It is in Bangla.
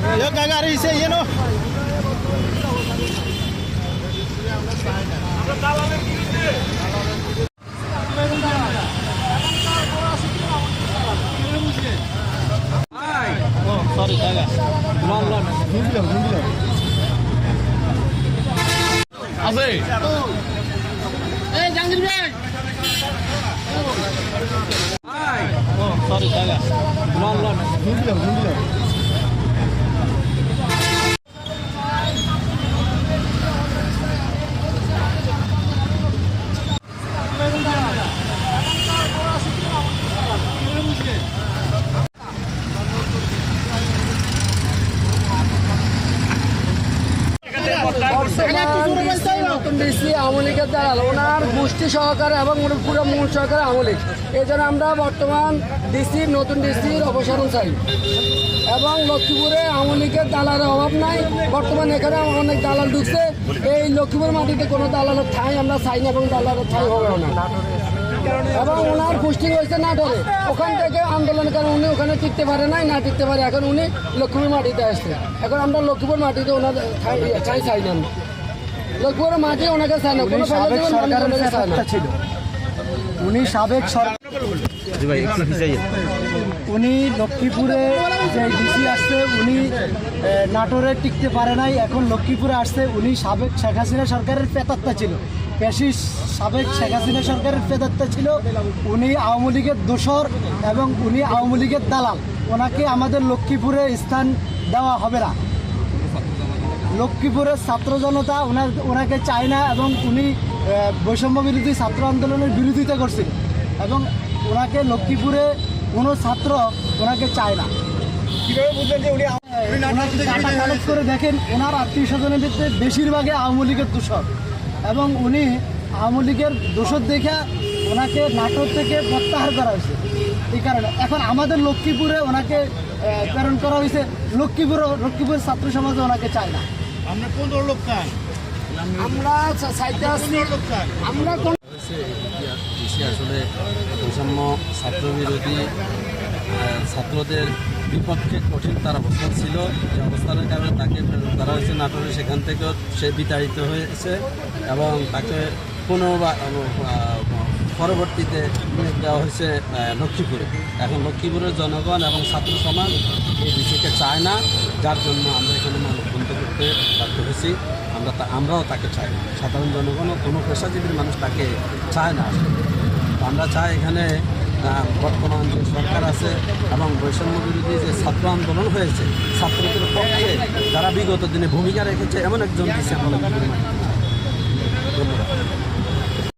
Yo sa yan oh. Oh, sorry, gaga. Long, long. Hindi lang, hindi lang. আছে Oh, sorry, gaga. Long, long. Hindi lang, hindi lang. নতুন ডিসি, আওয়ামী লীগের দাঁড়াল ওনার গোষ্ঠী সহকারে এবং পুরো মূল সহকারে আওয়ামী লীগ। এই আমরা বর্তমান ডিসির, নতুন ডিসির অপসারণ চাই। এবং লক্ষ্মীপুরে আওয়ামী লীগের দালালের অভাব নাই। বর্তমান এখানে অনেক দালাল ঢুকছে। এই লক্ষ্মীপুর মাটিতে কোনো দালালের ঠাঁই আমরা চাই না এবং দালালের ঠাঁই হবে না। এবং ওনার পোস্টিং হয়েছে নাটোরে। ওখান থেকে আন্দোলন করে উনি ওখানে টিকতে পারে নাই না টিকতে পারে। এখন উনি লক্ষ্মীপুর মাটিতে আসছে। এখন আমরা লক্ষ্মীপুর মাটিতে ওনার ঠাঁই চাই না লক্ষ্মীপুর মাটি ওনাকে চাই না কোনো ছিল। উনি সাবেক সরকার উনি লক্ষ্মীপুরে যে ডিসি আসছে উনি নাটোরে টিকতে পারে নাই এখন লক্ষ্মীপুরে আসছে। উনি সাবেক শেখ হাসিনা সরকারের পেতাত্তা ছিল। পেশি সাবেক শেখ হাসিনা সরকারের পেতাত্তা ছিল। উনি আওয়ামী লীগের দোসর এবং উনি আওয়ামী লীগের দালাল। ওনাকে আমাদের লক্ষ্মীপুরে স্থান দেওয়া হবে না। লক্ষ্মীপুরের ছাত্র জনতা ওনার ওনাকে চায় না এবং উনি বৈষম্য বিরোধী ছাত্র আন্দোলনের বিরোধিতা করছিল এবং ওনাকে লক্ষ্মীপুরে কোনো ছাত্র ওনাকে চায় না। করে দেখেন ওনার আত্মীয় স্বজনের ক্ষেত্রে বেশিরভাগই আওয়ামী লীগের দোষর। এবং উনি আওয়ামী লীগের দোষর দেখে ওনাকে নাটোর থেকে প্রত্যাহার করা হয়েছে। এই কারণে এখন আমাদের লক্ষ্মীপুরে ওনাকে প্রেরণ করা হয়েছে। লক্ষ্মীপুর লক্ষ্মীপুরের ছাত্র সমাজে ওনাকে চায় না। আমরা কোন লোক চান আমরা আসলে বৈষম্য ছাত্র বিরোধী ছাত্রদের বিপক্ষে কঠিন তার অবস্থান ছিল। যে অবস্থানের কারণে তাকে প্রেরণ করা হয়েছে নাটোরে সেখান থেকেও সে বিতাড়িত হয়েছে এবং তাকে পুনর্বার পরবর্তীতে দেওয়া হয়েছে লক্ষ্মীপুরে। এখন লক্ষ্মীপুরের জনগণ এবং ছাত্র সমাজ এই ডিসিকে চায় না। যার জন্য আমরা এখানে মানববন্ধ করতে বাধ্য হয়েছি। আমরা তা আমরাও তাকে চাই সাধারণ জনগণও কোনো পেশাজীবীর মানুষ তাকে চায় না আমরা চাই এখানে বর্তমান যে সরকার আছে এবং বৈষম্য বিরোধী যে ছাত্র আন্দোলন হয়েছে, ছাত্রদের পক্ষে যারা বিগত দিনে ভূমিকা রেখেছে, এমন একজন দিচ্ছে আমাদের ধন্যবাদ।